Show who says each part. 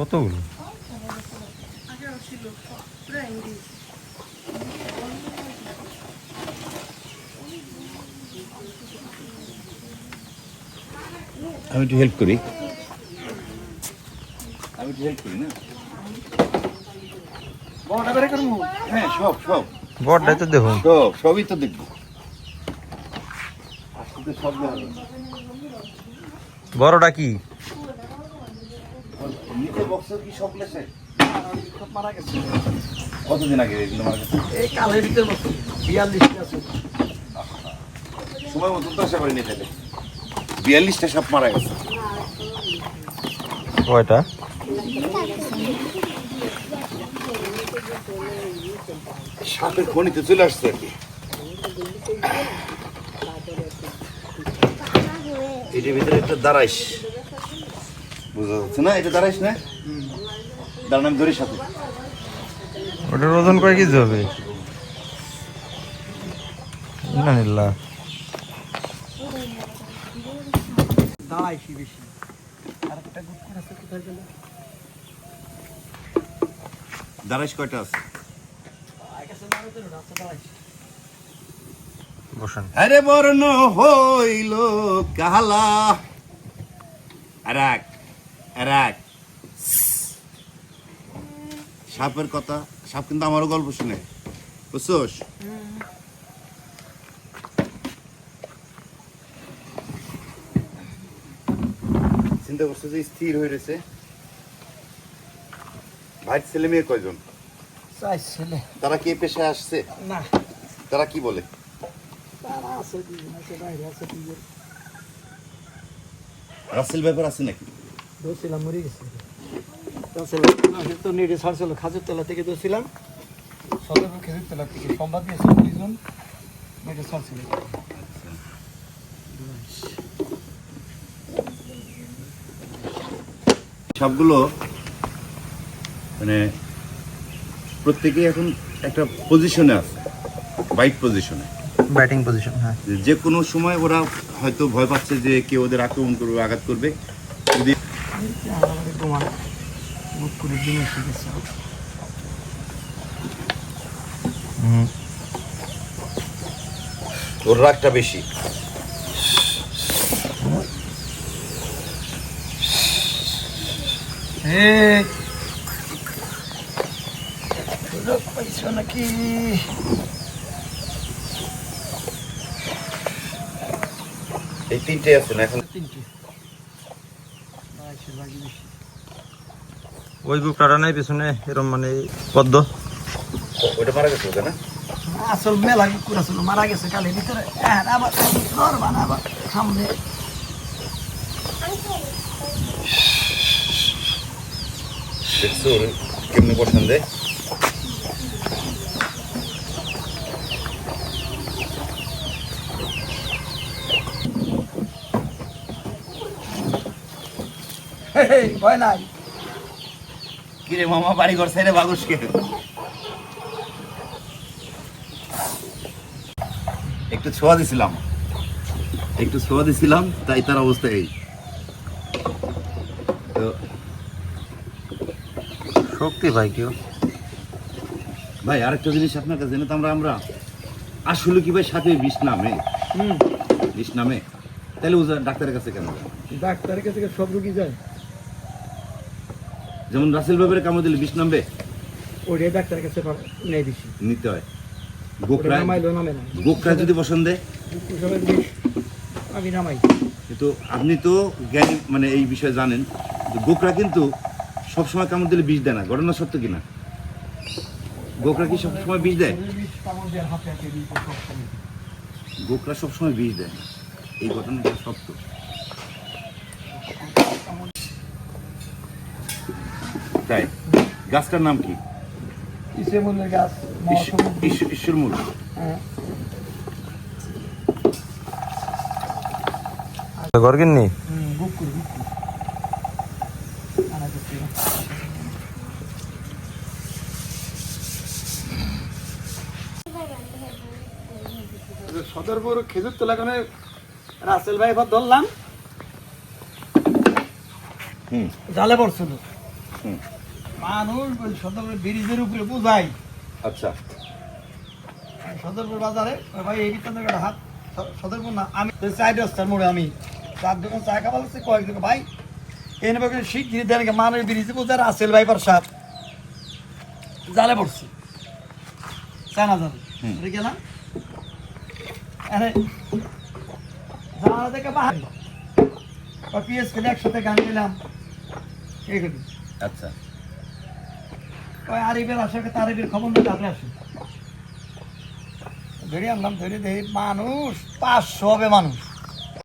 Speaker 1: কতগুলো?
Speaker 2: আমি একটু হেল্প করি। আমি একটু হেল্প করি না? হ্যাঁ সব সব।
Speaker 1: বড়টাই তো দেখুন।
Speaker 2: সব সবই তো দেখব।
Speaker 1: বড়টা কি?
Speaker 2: নিচে বক্সের কি সব লেসে কতদিন আগে এগুলো মারা গেছে
Speaker 3: এই কালের ভিতরে বিয়াল্লিশটা আছে।
Speaker 2: সময় মতো তো আশা করিনি তাহলে বিয়াল্লিশটা সাপ মারা গেছে।
Speaker 1: কয়টা?
Speaker 2: সাপের খনিতে চলে আসছে আর কি। এটার ভিতরে একটা দাঁড়াইস। বুঝা যাচ্ছে। না এটা দাঁড়াইস না। দাঁড়ান আমি ধরি সাথে।
Speaker 1: ওটার ওজন কয় কেজি হবে? না নিল্লা
Speaker 3: দাঁড়াইছি বেশি আর একটা গুড আছে কোথায় গেল
Speaker 2: দাঁড়াইস কয়টা আছে? আরে বর্ণ হইল কালা। আরাক আরাক সাপের কথা সাপ কিন্তু আমারও গল্প শুনে। বুঝছোস? চিন্তা করছ যে স্থির হয়ে রয়েছে? ভাই ছেলে মেয়ে কয়জন?
Speaker 3: ছেলে।
Speaker 2: তারা কি পেশায় আসছে?
Speaker 3: না।
Speaker 2: তারা কি বলে? রাসেল ব্যাপার আছে নাকি?
Speaker 3: দোষিলাম মরে গেছে। তো নেটে ছাড়ছিল খাজুর তলা থেকে দোষিলাম সদরপুর খেজুর তলা থেকে সম্বাদ দিয়েছিল দুইজন নেটে ছাড়ছিল।
Speaker 2: সবগুলো মানে প্রত্যেকেই এখন একটা পজিশনে আছে বাইট পজিশনে
Speaker 1: ব্যাটিং পজিশন হ্যাঁ।
Speaker 2: যে কোনো সময় ওরা হয়তো ভয় পাচ্ছে যে কেউ ওদের আক্রমণ করবে আঘাত করবে। যদি
Speaker 3: তোমার মুখ করে দিনে
Speaker 1: হুম
Speaker 2: ওর রাগটা বেশি
Speaker 3: পাইছো নাকি?
Speaker 2: এই তিনটে আছে না এখন?
Speaker 3: তিনটে।
Speaker 1: ওই বুকটাটা নাই পেছনে এরম মানে পদ্ম।
Speaker 2: ওইটা মারা গেছে না?
Speaker 3: আসল মেলা কুকুর আসল মারা গেছে কালের ভিতরে হ্যাঁ আবার আবার সামনে।
Speaker 2: দেখছ কেমনি পছন্দ
Speaker 3: ভয় নাই।
Speaker 2: কিরে মামা বাড়ি ঘর সাইডে বাগুসকে একটু ছোঁয়া দিছিলাম। একটু ছোঁয়া দিছিলাম তাই তার অবস্থা এই। তো
Speaker 1: শক্তি ভাই কেউ।
Speaker 2: ভাই আরেকটা জিনিস আপনার কাছে জানি তো আমরা আমরা। আসলে কি ভাই সাথে বিষ নামে?
Speaker 3: হুম।
Speaker 2: বিষ নামে? তাহলে ও ডাক্তারের কাছে কেন
Speaker 3: ডাক্তারের কাছে সব রুগী যায়।
Speaker 2: যেমন রাসেল বাবের কামড় দিলে বিষ নামবে?
Speaker 3: ওটাই ডাক্তারের কাছে নেই বেশি।
Speaker 2: নিতে হয়। গোকরা গোকরা যদি পছন্দ
Speaker 3: আমি নামাই।
Speaker 2: কিন্তু আপনি তো জ্ঞানী মানে এই বিষয়ে জানেন। যে গোকরা কিন্তু সবসময় কামড় দিলে বিষ দেয় না। ঘটনা সত্য কিনা? গোকরা কি সবসময় বিষ দেয়। গোকরা সবসময় বিষ দেয় না। এই ঘটনাটা সত্য। তাই? গাছটার নাম কি?
Speaker 3: কিসে গাছ
Speaker 2: ঈশ্বরমূল।
Speaker 3: হ্যাঁ।
Speaker 1: ঘর কিননি
Speaker 3: হুম, গুকুর গুকুর আনা করছি। না। সদরপুর খেজুর তোলা কোনে রাসেল ভাই এবার ধরলাম।
Speaker 2: হুম।
Speaker 3: জালে পড়ছিল
Speaker 2: হুম।
Speaker 3: মানুষ সদরপুর ব্রিজের উপরে বোঝাই
Speaker 2: আচ্ছা।
Speaker 3: সদরপুর বাজারে ভাই এই ভিতরে হাত সদরপুর না আমি চাই রাস্তার মোড়ে আমি। চার দোকান চা খাবার হচ্ছে কয়েক দোকান ভাই। নেবে শিখ দিয়ে দেন মানুষ ব্রিজে বোঝার আসেল ভাই সাপ জালে পড়ছে। চানা জালে। গেলাম। আরে জানা থেকে বাহার। পিএস খেলে একসাথে গান দিলাম এই
Speaker 2: আচ্ছা।
Speaker 3: মানুষ পাঁচশো হবে মানুষ।